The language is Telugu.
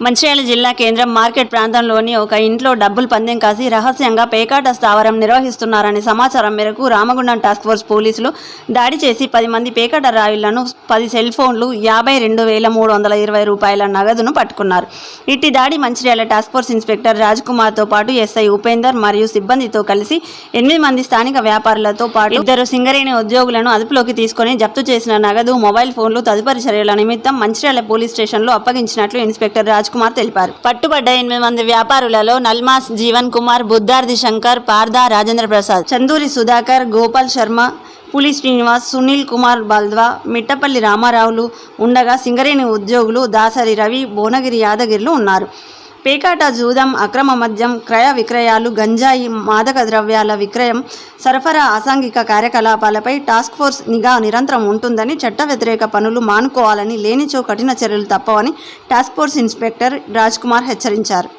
మంచిర్యాల జిల్లా కేంద్రం మార్కెట్ ప్రాంతంలోని ఒక ఇంట్లో డబ్బులు పందెం కాసి రహస్యంగా పేకాట స్థావరం నిర్వహిస్తున్నారనే సమాచారం మేరకు రామగుండం టాస్క్ ఫోర్స్ పోలీసులు దాడి చేసి పది మంది పేకాట రాయిళ్ళను పది సెల్ ఫోన్లు యాభై రెండు వేల మూడు వందల ఇరవై రూపాయల నగదును పట్టుకున్నారు. ఇట్టి దాడి Mancherial task force inspector Raj కుమార్తో పాటు ఎస్ఐ ఉపేందర్ మరియు సిబ్బందితో కలిసి ఎనిమిది మంది స్థానిక వ్యాపారులతో పాటు ఇద్దరు సింగరేణి ఉద్యోగులను అదుపులోకి తీసుకొని జప్తు చేసిన నగదు మొబైల్ ఫోన్లు తదుపరి చర్యల నిమిత్తం మంచిర్యాల పోలీస్ స్టేషన్లో అప్పగించినట్లు ఇన్స్పెక్టర్ రాజ్ కుమార్ తెలిపారు. పట్టుబడ్డ ఎనిమిది మంది వ్యాపారులలో నల్మాస్ జీవన్ కుమార్ బుద్ధార్ది శంకర్ పార్దా రాజేంద్ర ప్రసాద్ చందూరి సుధాకర్ గోపాల్ శర్మ పులి శ్రీనివాస్ సునీల్ కుమార్ బల్ద్వా మిట్టపల్లి రామారావులు ఉండగా సింగరేణి ఉద్యోగులు దాసరి రవి భువనగిరి యాదగిరిలు ఉన్నారు. పేకాట జూదం అక్రమ మద్యం క్రయ విక్రయాలు గంజాయి మాదక ద్రవ్యాల విక్రయం సరఫరా అసాంఘిక కార్యకలాపాలపై టాస్క్ ఫోర్స్ నిఘా నిరంతరం ఉంటుందని చట్ట వ్యతిరేక పనులు మానుకోవాలని లేనిచో కఠిన చర్యలు తప్పవని task force inspector Raj Kumar హెచ్చరించారు.